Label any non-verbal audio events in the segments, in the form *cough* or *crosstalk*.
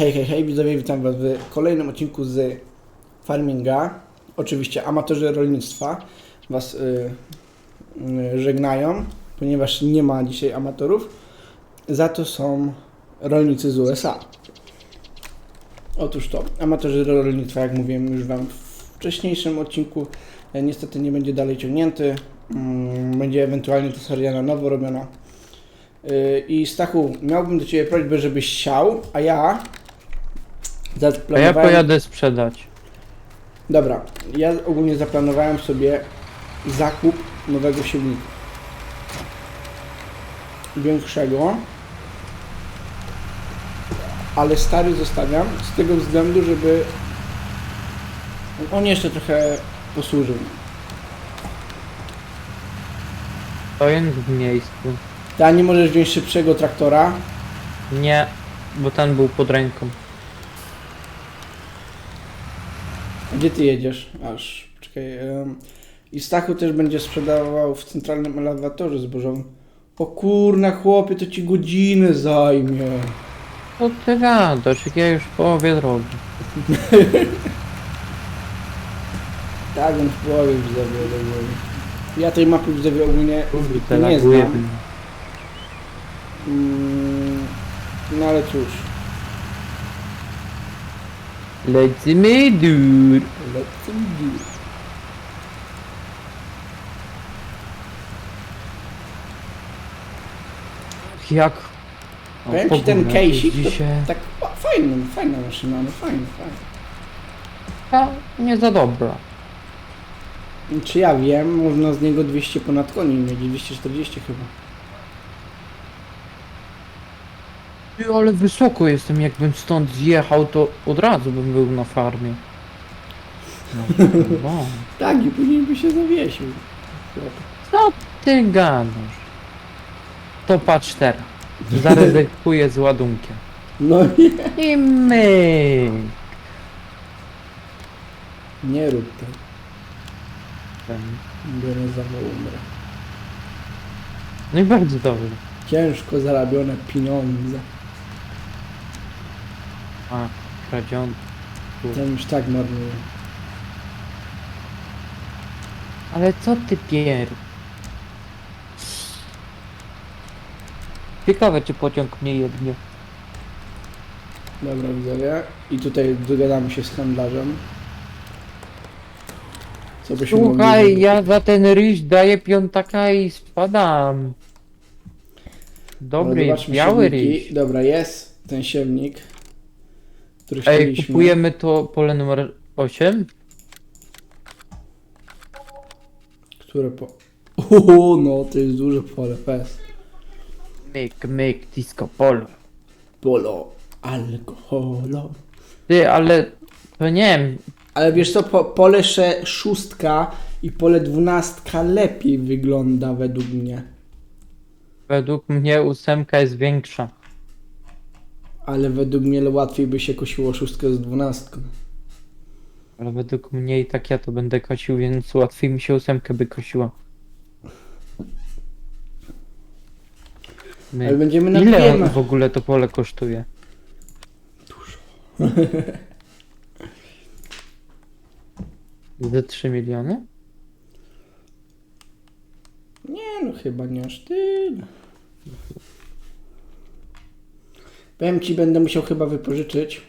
Hej, hej, hej, widzowie, witam Was w kolejnym odcinku z Farminga. Oczywiście amatorzy rolnictwa Was y, y, żegnają, ponieważ nie ma dzisiaj amatorów. Za to są rolnicy z USA. Otóż to, amatorzy rolnictwa, jak mówiłem już Wam w wcześniejszym odcinku, e, niestety nie będzie dalej ciągnięty. Mm, Będzie ewentualnie ta seria na nowo robiona. Y, I Stachu, miałbym do Ciebie prośbę, żebyś siał, a ja A ja zaplanowałem... pojadę sprzedać. Dobra, ja ogólnie zaplanowałem sobie zakup nowego silnika. Większego. Ale stary zostawiam z tego względu, żeby on jeszcze trochę posłużył. To jest w miejscu. Ta nie możesz wziąć szybszego traktora. Nie, bo ten był pod ręką. Gdzie ty jedziesz? Aż, czekaj. em, I Stachu też będzie sprzedawał w centralnym elewatorze zbożowym. O kurna chłopie, to ci godzinę zajmie. To ty gadasz, jak ja już w połowie drogi. *laughs* Tak, on w połowie widzowie ogólnie. Ja tej mapy ogólnie Kurde, nie laguje. znam. Mm, no ale cóż, Lecimy dur. let's do it. Jak? O, Powiem ci ten to dzisiaj... tak fajny, fajna maszyna, no fajny, fajny. Ta, nie za dobra. Czy ja wiem, można z niego 200 ponad koni mieć, 240 chyba. Ty, ale wysoko jestem, jakbym stąd zjechał, to od razu bym był na farmie. No, *laughs* no. Tak, i później by się zawiesił. Co ty gadasz? To patrz teraz. Zaryzykuję z ładunkiem. No nie, I my. nie rób tak. Biorę za umrę. No i bardzo dobrze. Ciężko zarabione pieniądze. A, kradziony. Ten już tak marnuje. Ale co ty pier... Ciekawe czy pociąg mnie jednie. Dobra widzowie. I tutaj dogadamy się z handlarzem. Co byśmy mogli Słuchaj, zrobić? ja za ten ryż daję piątaka i spadam. Dobra, Dobry, zobaczmy biały ryż. Dobra, jest ten siewnik. Ej, chcieliśmy. kupujemy to pole numer 8? Które po... Uuu, no to jest duże pole, fest. Myk, myk, disco polo. Polo, alkoholo. Ty, ale to nie wiem, Ale wiesz co, po, pole sze, szóstka i pole dwunastka lepiej wygląda według mnie. według mnie ósemka jest większa. Ale według mnie łatwiej by się kosiło szóstkę z dwunastką. Ale według mnie i tak ja to będę kosił, więc łatwiej mi się ósemkę by kosiła. My. Ale będziemy na Ile dwie w ogóle to pole kosztuje? Ze 3 miliony? Nie no, chyba nie aż tyle. Powiem ci, będę musiał chyba wypożyczyć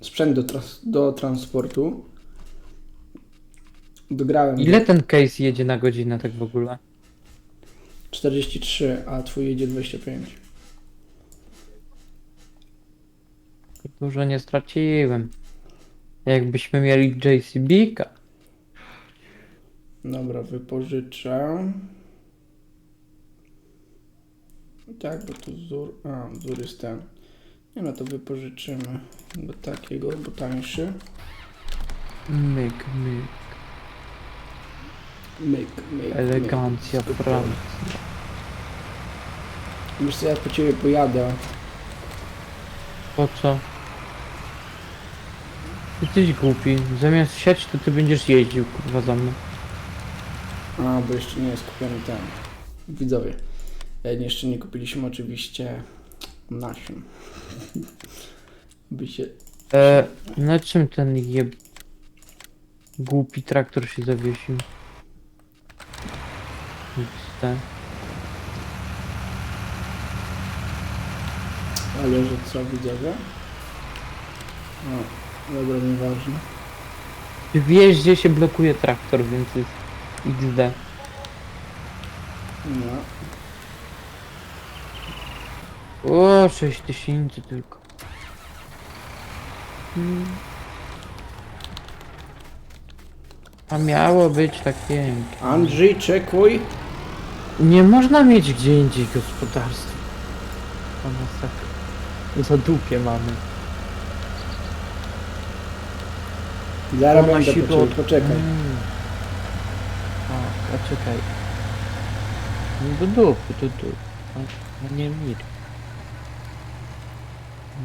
sprzęt do, tras- do transportu. Dograłem Ile ten case jedzie na godzinę tak w ogóle? 43, a twój jedzie 25. Dużo nie straciłem. Jakbyśmy mieli JCB-ka. Dobra, wypożyczę. Tak, bo to wzór. A, wzór jest ten. Nie no, to wypożyczymy do takiego, bo tańszy. Myk, myk. Myk, myk. Elegancja myk. Francji. Wiesz co, ja po ciebie pojadę. Po co? Jesteś głupi. Zamiast siać, to ty będziesz jeździł, kurwa, za mną. A, bo jeszcze nie jest kupiony ten. Widzowie. e, Jeszcze nie kupiliśmy oczywiście by się... E, na czym ten jeb... Głupi traktor się zawiesił? XD. Ale że co, widzowie? O, dobra, nieważne. W wjeździe się blokuje traktor, więc jest XD. No. O, 6000 tylko. Hmm. A miało być tak pięknie. Andrzej, czekuj. Nie można mieć gdzie indziej gospodarstwa. To nas tak za dupie mamy. Zaraz Ona będę siwo poczekaj, poczekaj. Mm. A, a czekaj. No do dupy, do dupy. A, a nie mir.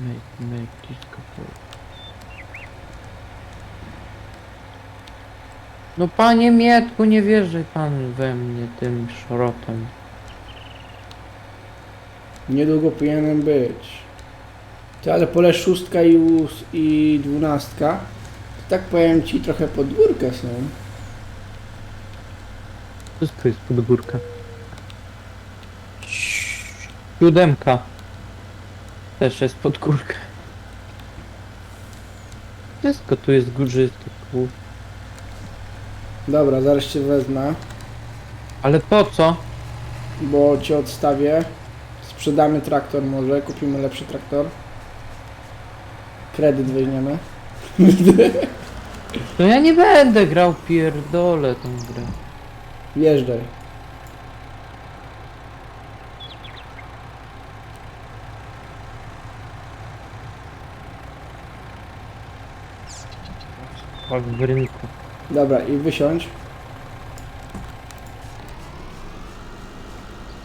Make, make disco play. No panie Mietku, nie wierzy pan we mnie tym szrotem. Niedługo powinienem być. Ty, ale pole szóstka i, ós- i dwunastka, to tak powiem ci, trochę pod górkę są. Wszystko jest pod górkę. Siódemka. Też jest pod górkę. Wszystko tu jest górzyste. Dobra, zaraz cię wezmę, Ale po co? bo cię odstawię. Sprzedamy traktor może, kupimy lepszy traktor. Kredyt weźmiemy. *laughs* No ja nie będę grał pierdolę tą grę. Wjeżdżaj. Jak w rynku. Dobra, i wysiądź.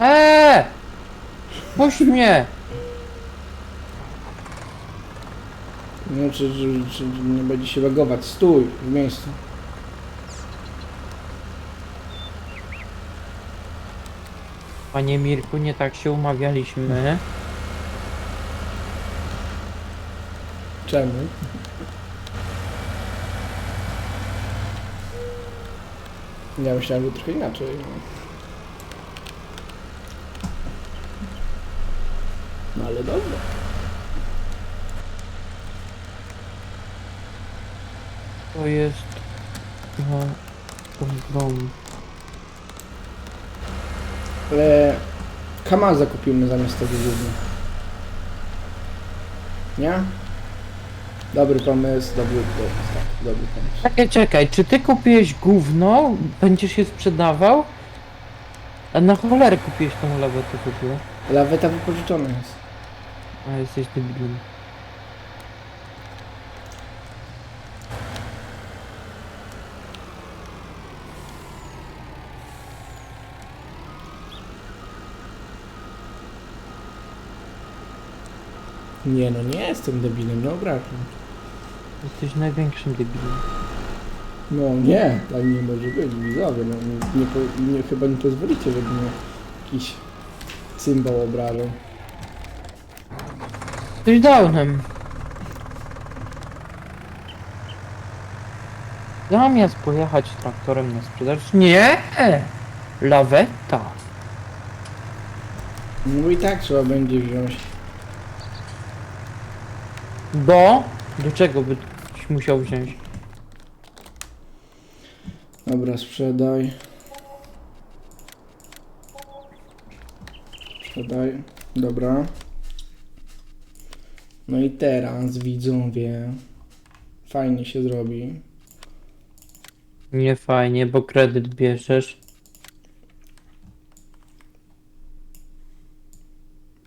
Eee! Puść mnie! Nie wiem, czy, czy, czy nie będzie się logować. Stój w miejscu. Panie Mirku, nie tak się umawialiśmy. Czemu? Ja myślałem, że trochę inaczej. No ale dobra. To jest... No... Grom. Ale Kamaza kupimy zamiast tego gówna. Nie? Dobry pomysł, dobry pomysł, tak, dobry pomysł. Czekaj, czekaj, czy ty kupiłeś gówno? Będziesz je sprzedawał? A na cholerę kupiłeś tą lawetę w ogóle? Laweta wypożyczona jest. A jesteś debilem. Nie no, nie jestem debilem, no obrażam. Jesteś największym debilem. No nie, tak nie może być, widzowie, no nie, nie, po, nie chyba nie pozwolicie, żeby mnie jakiś cymbał obrażał. Jesteś downem. Zamiast pojechać traktorem na sprzedaż... Nie! Laweta. No i tak trzeba będzie wziąć. Do? Do czego byś musiał wziąć? Dobra, sprzedaj. Sprzedaj. Dobra. No i teraz widzowie. Fajnie się zrobi. Nie fajnie, bo kredyt bierzesz.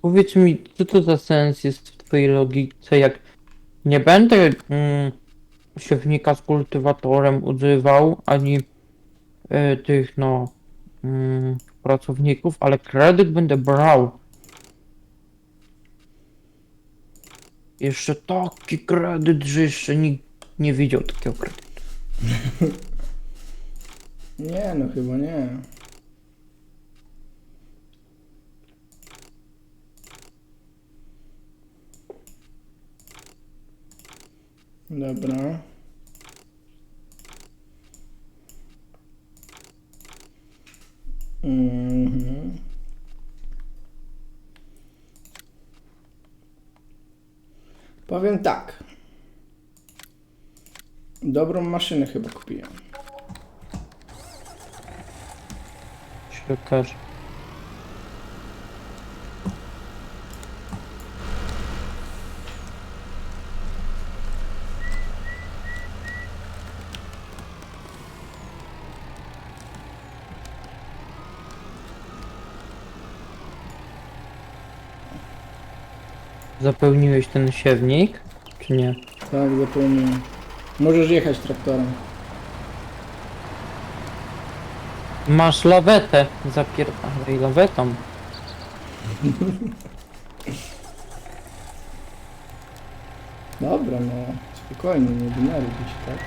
Powiedz mi, co to za sens jest w twojej logice, jak nie będę mm, siewnika z kultywatorem używał, ani y, tych no mm, pracowników, ale kredyt będę brał. Jeszcze taki kredyt, że jeszcze nikt nie widział takiego kredytu. *laughs* Nie, no chyba nie. Dobra. Mhm. Powiem tak. Dobrą maszynę chyba kupiłem. Śrukarz. Zapełniłeś ten siewnik, czy nie? Tak, zapomniałem. Możesz jechać traktorem. Masz lawetę, zapierdalaj lawetą. *laughs* Dobra, no spokojnie, nie denerwuj się, tak?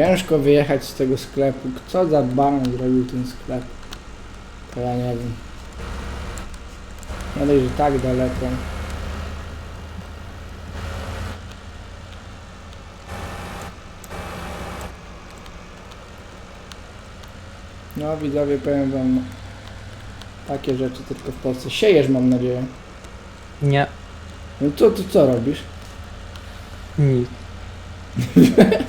Ciężko wyjechać z tego sklepu. Co za banan zrobił ten sklep? To ja nie wiem. Nie dość, że tak daleko. No widzowie, powiem wam takie rzeczy tylko w Polsce. Siejesz mam nadzieję. Nie, No to, to co robisz? nic. *laughs*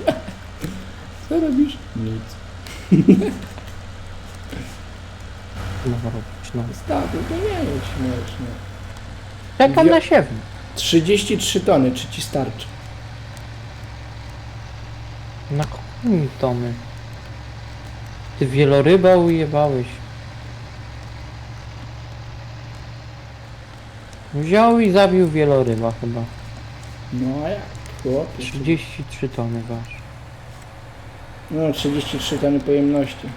Co robisz? Nic. *laughs* No robić, no. Stawił, to nie jest śmieszne. Czekam Ja- na siewnik. 33 tony, czy ci starczy? Na chuj tomy. Ty wieloryba ujebałeś. Wziął i zabił wieloryba chyba. No a jak? Chłopie. 33 tony waż. No 33 tony pojemności.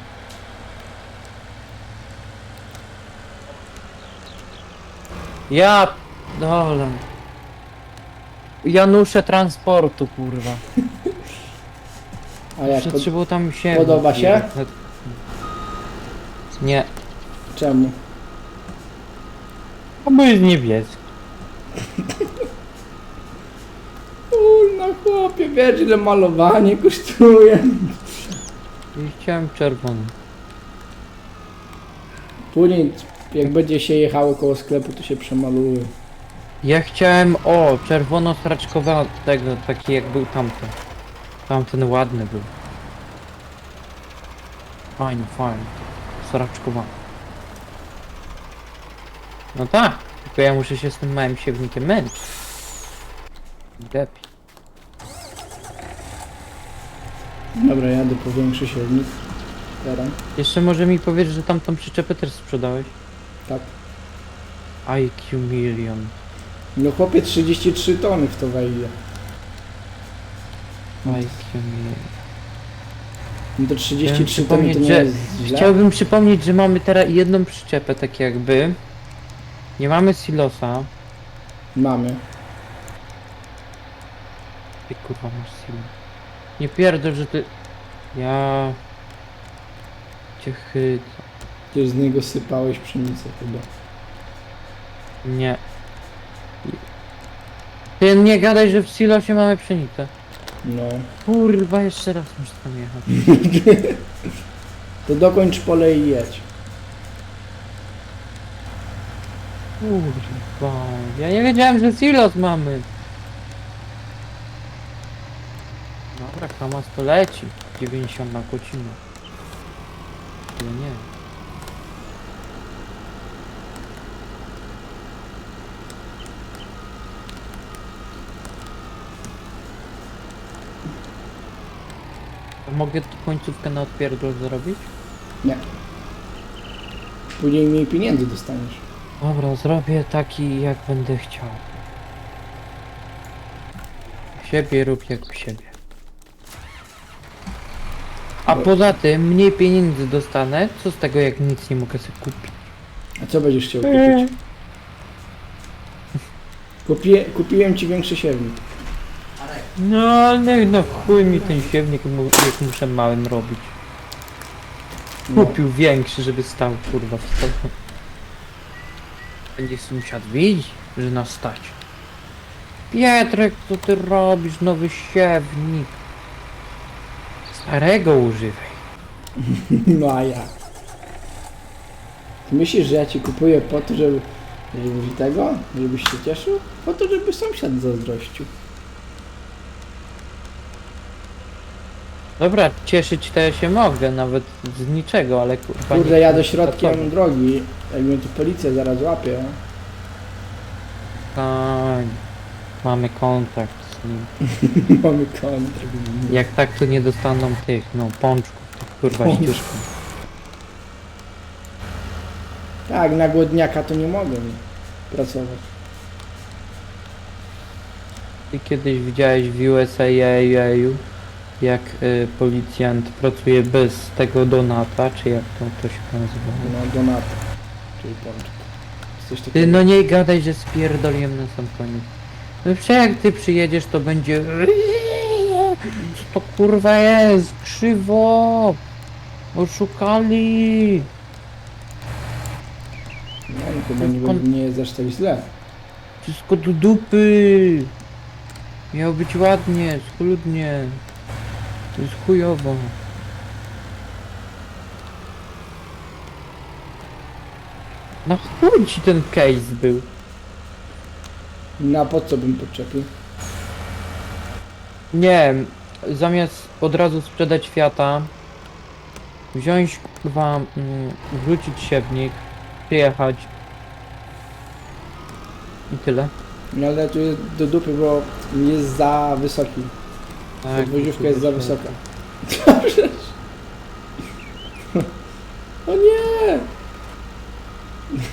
Ja dole. Janusze transportu kurwa. A jak? Pod... Przetrzymał tam się. podoba się? Nie. Czemu? A bo jest niebieski. Uj, no chłopie, wiesz ile malowanie kosztuje? I chciałem czerwony. Później jak będzie się jechało koło sklepu, to się przemaluje. Ja chciałem, o, czerwono-straczkowego, taki jak był tamten. Tamten ładny był. Fajny, fajny. Straczkowany. No tak, tylko ja muszę się z tym małym siewnikiem męczyć. Depi. Dobra, jadę po większy silnik. Teraz, Jeszcze może mi powiedz, że tamtą przyczepę też sprzedałeś? tak. IQ Million. No chłopie, 33 tony w to wejdzie. IQ Million. No to 33 Chciałem tony to nie przypomnieć, że- jest źle. Chciałbym przypomnieć, że mamy teraz jedną przyczepę, tak jakby. Nie mamy silosa. Mamy. Ty kurwa masz silos. Nie pierdol, że ty... Ja... Cię chyt... Ty z niego sypałeś pszenicę chyba. Nie. Ty nie gadaj, że w silosie mamy pszenicę. No. Kurwa, jeszcze raz muszę tam jechać. *laughs* To dokończ pole i jedź. Kurwa, ja nie wiedziałem, że silos mamy. Kamas to leci. 90 na godzinę. Ale nie. To mogę tu końcówkę na odpierdol zrobić? Nie. Później mniej pieniędzy dostaniesz. Dobra, zrobię taki jak będę chciał. Siebie rób jak siebie. A No. poza tym mniej pieniędzy dostanę, co z tego jak nic nie mogę sobie kupić. A co będziesz chciał kupić? Kupię, kupiłem ci większy siewnik. No ale no chuj mi ten siewnik, mu- jak muszę małym robić. No. Kupił większy, żeby stał kurwa w stole. Będzie sąsiad widzi, że nas stać. Pietrek, co ty robisz? Nowy siewnik. Starego używaj. *laughs* No a jak? Ty myślisz, że ja ci kupuję po to, żeby, żeby tego? Żebyś się cieszył? Po to, żeby sąsiad zazdrościł. Dobra, cieszyć to ja się mogę, nawet z niczego, ale kurwa Kurde, nie- jadę środkiem drogi. Jak mnie tu policja zaraz łapie. Tak. Mamy kontakt nim. Mamy. Jak tak, to nie dostaną tych, no, pączków, tych kurwa Pączków. ściuszków. Tak, na głodniaka to nie mogę pracować. Ty kiedyś widziałeś w USA jak y, policjant pracuje bez tego donata, czy jak to, to się nazywa? No, donata. Czyli pączek. Coś Ty takiego. no nie gadaj, że spierdoliłem na sam koniec. No przecież jak ty przyjedziesz, to będzie... Co to kurwa jest? Krzywo! Oszukali! No, no chyba nie, będzie- nie jest aż tak źle. Wszystko do dupy! Miało być ładnie, schludnie. To jest chujowo. Na chuj ci ten case był. Na po co bym podczepił? Nie, zamiast od razu sprzedać Fiata, wziąć kurwa, mm, wrzucić siewnik, przyjechać i tyle. No ale tu jest do dupy, bo jest za wysoki. Tak, Dwójówka jest za wysoka. O *laughs* nie!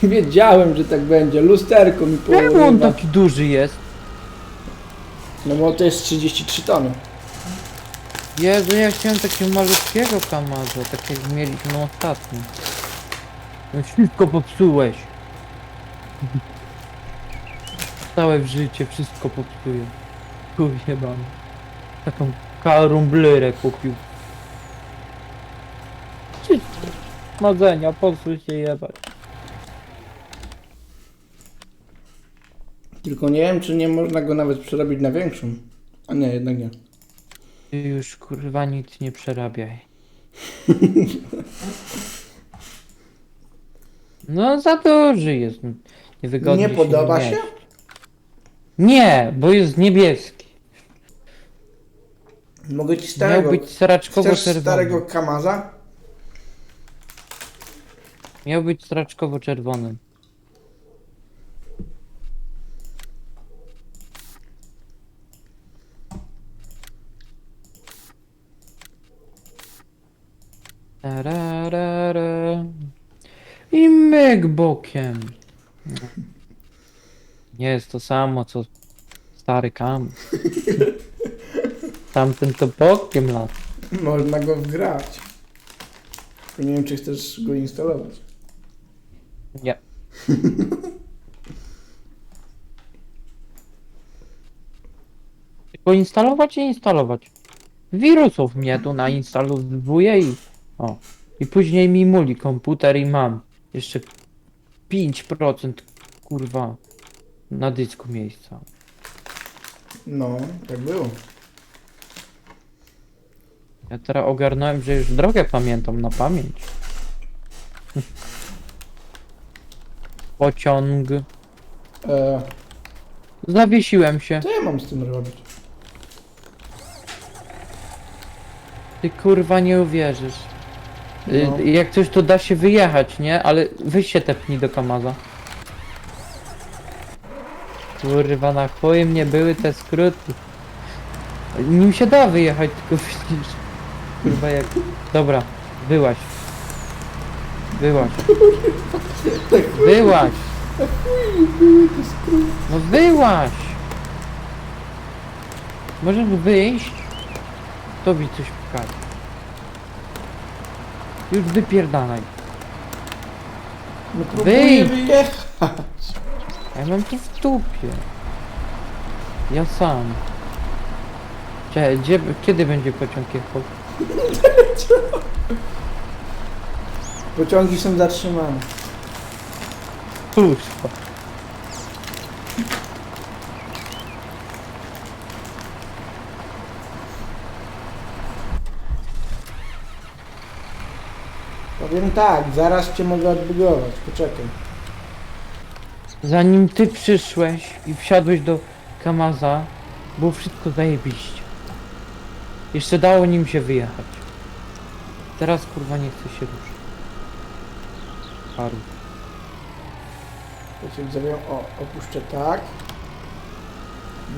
*laughs* Wiedziałem, że tak będzie. Lusterko mi Czemu on taki duży jest? No bo to jest 33 tony. Jezu, ja chciałem takiego malutkiego Kamaza, tak jak mieliśmy ostatnio. No wszystko popsułeś. *laughs* Całe w życie wszystko popsuje. Kurwa mam. Taką karumblyrę kupił. Czy madzenia, po co się jebać? Tylko nie wiem, czy nie można go nawet przerobić na większą. A nie, jednak nie. Ty już kurwa nic nie przerabiaj. *laughs* No za duży jest. Niewygodnie Nie podoba nim się? Nie, bo jest niebieski. Mogę ci Miał starego. być sraczkowo Chcesz czerwony. starego Kamaza? Miał być sraczkowo czerwony. Tararara. I myk bokiem. Nie jest to samo co stary kam. *laughs* Tamten to bokiem lat. Można go wgrać. Tylko nie wiem, czy chcesz go instalować. Nie. *laughs* Tylko instalować i instalować. Wirusów mnie tu nainstalowuje i o. I później mi muli komputer i mam jeszcze 5% kurwa na dysku miejsca. No, tak było. Ja teraz ogarnąłem, że już drogę pamiętam na pamięć. *laughs* Pociąg. E, Zawiesiłem się. co ja mam z tym robić? Ty kurwa nie uwierzysz. Y, No. Jak coś to da się wyjechać, nie? Ale weź się tepnij do Kamaza. Kurwa na chuj mnie były te skróty. Nim się da wyjechać, tylko widzisz. Kurwa jak... Dobra, wyłaś. Wyłaś. Wyłaś. No wyłaś. Możesz wyjść? Tobie coś pokażę. Już wypierdalaj. No próbuję Wyjdź. wyjechać. Ja mam to w dupie. Ja sam. Cze- Gdzie, kiedy będzie pociąg jechał? Pociągi są zatrzymane. Kurwa. Powiem tak, zaraz cię mogę odbugować. Poczekaj. Zanim ty przyszłeś i wsiadłeś do Kamaza, było wszystko zajebiście. Jeszcze dało nim się wyjechać. Teraz kurwa nie chce się ruszyć. Paru. To się zrobię. O, opuszczę tak.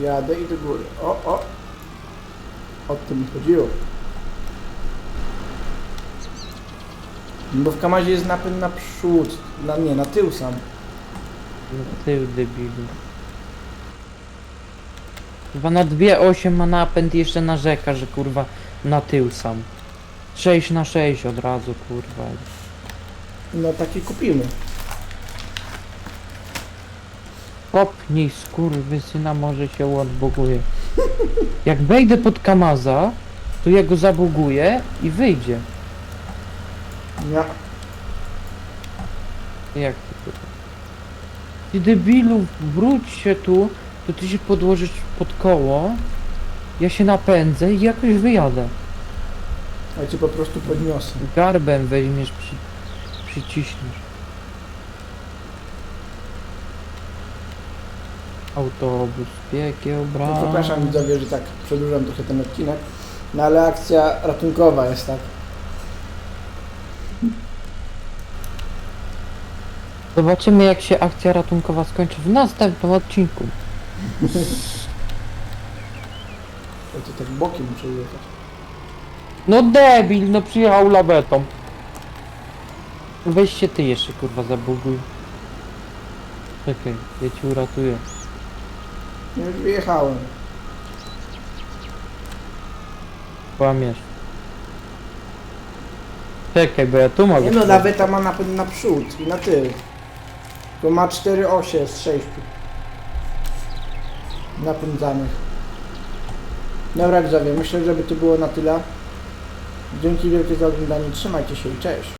Jadę i do góry. O, o. O tym mi chodziło. Bo w Kamazie jest napęd na przód. Na, nie, na tył sam. No ty debilu. Chyba na 2.8 ma napęd i jeszcze narzeka, że kurwa na tył sam. 6 na 6 od razu kurwa. No taki kupimy. Popnij skurwysyna, może się odbuguje. Jak wejdę pod Kamaza, to ja go zabuguję i wyjdzie. Ja. Jak to kurwa? Ty debilu, wróć się tu, to ty się podłożysz pod koło, ja się napędzę i jakoś wyjadę. Ja cię po prostu podniosę. Garbem weźmiesz, przy, przyciśniesz. Autobus, piekieł, No, przepraszam widzowie, że tak przedłużam trochę ten odcinek. No ale akcja ratunkowa jest tak. Zobaczymy jak się akcja ratunkowa skończy w następnym odcinku. Ja to tak bokiem muszę jechać. No debil, no przyjechał lawetą. Weź się ty jeszcze kurwa zabuguj. Czekaj, ja ci uratuję. No już wyjechałem. Kłamiesz. Czekaj, bo ja tu mogę. Nie no, laweta ma napęd na przód i na tył. To ma cztery osie z sześciu. Napędzanych. Dobra widzowie, myślę, żeby to było na tyle. Dzięki wielkie za oglądanie, trzymajcie się i cześć.